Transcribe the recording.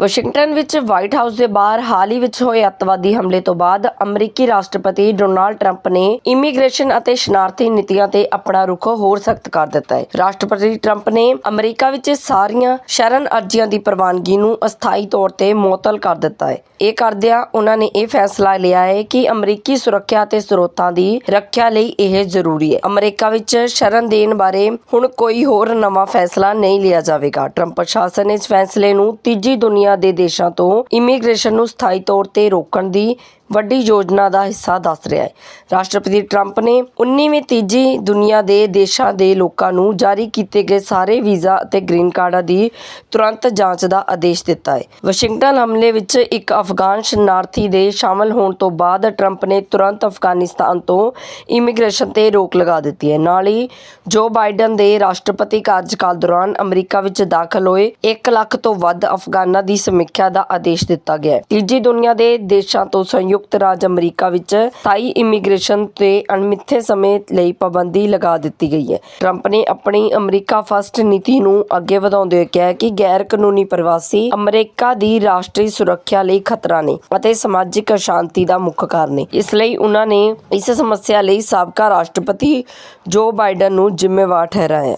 Washington ਵਿੱਚ white house ਦੇ ਬਾਹਰ ਹਾਲ ਹੀ ਵਿੱਚ ਹੋਏ ਅੱਤਵਾਦੀ ਹਮਲੇ ਤੋਂ ਬਾਅਦ ਅਮਰੀਕੀ ਰਾਸ਼ਟਰਪਤੀ ਡੋਨਾਲਡ ਟਰੰਪ ਨੇ ਇਮੀਗ੍ਰੇਸ਼ਨ ਅਤੇ ਸ਼ਨਾਰਤੀ ਨੀਤੀਆਂ ਤੇ ਆਪਣਾ ਰੁਖ ਹੋਰ ਸਖਤ ਕਰ ਦਿੱਤਾ ਹੈ। ਰਾਸ਼ਟਰਪਤੀ ਟਰੰਪ ਨੇ ਅਮਰੀਕਾ ਵਿੱਚ ਸਾਰੀਆਂ ਸ਼ਰਨ ਅਰਜ਼ੀਆਂ ਦੀ ਪ੍ਰਵਾਨਗੀ ਨੂੰ ਅਸਥਾਈ ਤੌਰ ਤੇ ਮੁਅੱਤਲ ਕਰ ਦਿੱਤਾ ਹੈ। ਇਹ ਕਰਦਿਆਂ ਉਹਨਾਂ ਨੇ ਇਹ ਫੈਸਲਾ ਲਿਆ ਹੈ ਕਿ ਅਮਰੀਕੀ ਸੁਰੱਖਿਆ ਅਤੇ ਸਰੋਤਾਂ ਦੀ ਰੱਖਿਆ ਲਈ ਇਹ ਜ਼ਰੂਰੀ ਹੈ। ਅਮਰੀਕਾ ਵਿੱਚ ਸ਼ਰਨ ਦੇਣ ਬਾਰੇ ਹੁਣ ਕੋਈ ਹੋਰ ਨਵਾਂ ਫੈਸਲਾ ਨਹੀਂ ਲਿਆ ਜਾਵੇਗਾ। ਟਰੰਪ ਪ੍ਰਸ਼ਾਸਨ ਇਸ ਫੈਸਲੇ ਨੂੰ ਤੀਜੀ ਦੁਨੀਆ ਦੇ ਦੇਸ਼ਾਂ ਤੋਂ ਇਮੀਗ੍ਰੇਸ਼ਨ ਨੂੰ ਸਥਾਈ ਤੌਰ ਤੇ ਰੋਕਣ ਦੀ ਵੱਡੀ ਯੋਜਨਾ ਦਾ ਹਿੱਸਾ ਦੱਸ ਰਿਹਾ ਹੈ। ਰਾਸ਼ਟਰਪਤੀ ਟਰੰਪ ਨੇ 19ਵੀਂ ਤੀਜੀ ਦੁਨੀਆ ਦੇ ਦੇਸ਼ਾਂ ਦੇ ਲੋਕਾਂ ਨੂੰ ਜਾਰੀ ਕੀਤੇ ਗਏ ਸਾਰੇ ਵੀਜ਼ਾ ਅਤੇ ਗ੍ਰੀਨ ਕਾਰਡਾਂ ਦੀ ਤੁਰੰਤ ਜਾਂਚ ਦਾ ਆਦੇਸ਼ ਦਿੱਤਾ ਹੈ। ਵਾਸ਼ਿੰਗਟਨ ਹਮਲੇ ਵਿੱਚ ਇੱਕ ਅਫਗਾਨ ਸ਼ਰਨਾਰਥੀ ਦੇ ਸ਼ਾਮਲ ਹੋਣ ਤੋਂ ਬਾਅਦ ਟਰੰਪ ਨੇ ਤੁਰੰਤ ਅਫਗਾਨਿਸਤਾਨ ਤੋਂ ਇਮੀਗ੍ਰੇਸ਼ਨ ਤੇ ਰੋਕ ਲਗਾ ਦਿੱਤੀ ਹੈ। ਨਾਲ ਹੀ ਜੋ ਬਾਈਡਨ ਦੇ ਰਾਸ਼ਟਰਪਤੀ ਕਾਰਜਕਾਲ ਦੌਰਾਨ ਅਮਰੀਕਾ ਵਿੱਚ ਦਾਖਲ ਹੋਏ 1 ਲੱਖ ਤੋਂ ਵੱਧ ਅਫਗਾਨਾਂ ਦੀ ਸਮੀਖਿਆ ਦਾ ਆਦੇਸ਼ ਦਿੱਤਾ ਗਿਆ ਹੈ। ਤੀਜੀ ਦੁਨੀਆ ਦੇ ਦੇਸ਼ਾਂ ਤੋਂ ਸੰਯੁਕਤ ਰਾਜ ਅਮਰੀਕਾ ਵਿੱਚ ਸਥਾਈ ਇਮੀਗ੍ਰੇਸ਼ਨ ਤੇ ਅਣਮਿੱਥੇ ਸਮੇਂ ਲਈ ਪਾਬੰਦੀ ਲਗਾ ਦਿੱਤੀ ਗਈ ਹੈ। ਟਰੰਪ ਨੇ ਆਪਣੀ ਅਮਰੀਕਾ ਫਸਟ ਨੀਤੀ ਨੂੰ ਅੱਗੇ ਵਧਾਉਂਦੇ ਹੋਏ ਕਿਹਾ ਕਿ ਗੈਰ ਕਾਨੂੰਨੀ ਪ੍ਰਵਾਸੀ ਅਮਰੀਕਾ ਦੀ ਰਾਸ਼ਟਰੀ ਸੁਰੱਖਿਆ ਲਈ ਖਤਰਾ ਨੇ ਅਤੇ ਸਮਾਜਿਕ ਅਸ਼ਾਂਤੀ ਦਾ ਮੁੱਖ ਕਾਰਨ ਨੇ। ਇਸ ਲਈ ਉਹਨਾਂ ਨੇ ਇਸ ਸਮੱਸਿਆ ਲਈ ਸਾਬਕਾ ਰਾਸ਼ਟਰਪਤੀ ਜੋ ਬਾਈਡਨ ਨੂੰ ਜ਼ਿੰਮੇਵਾਰ ਠਹਿਰਾਇਆ।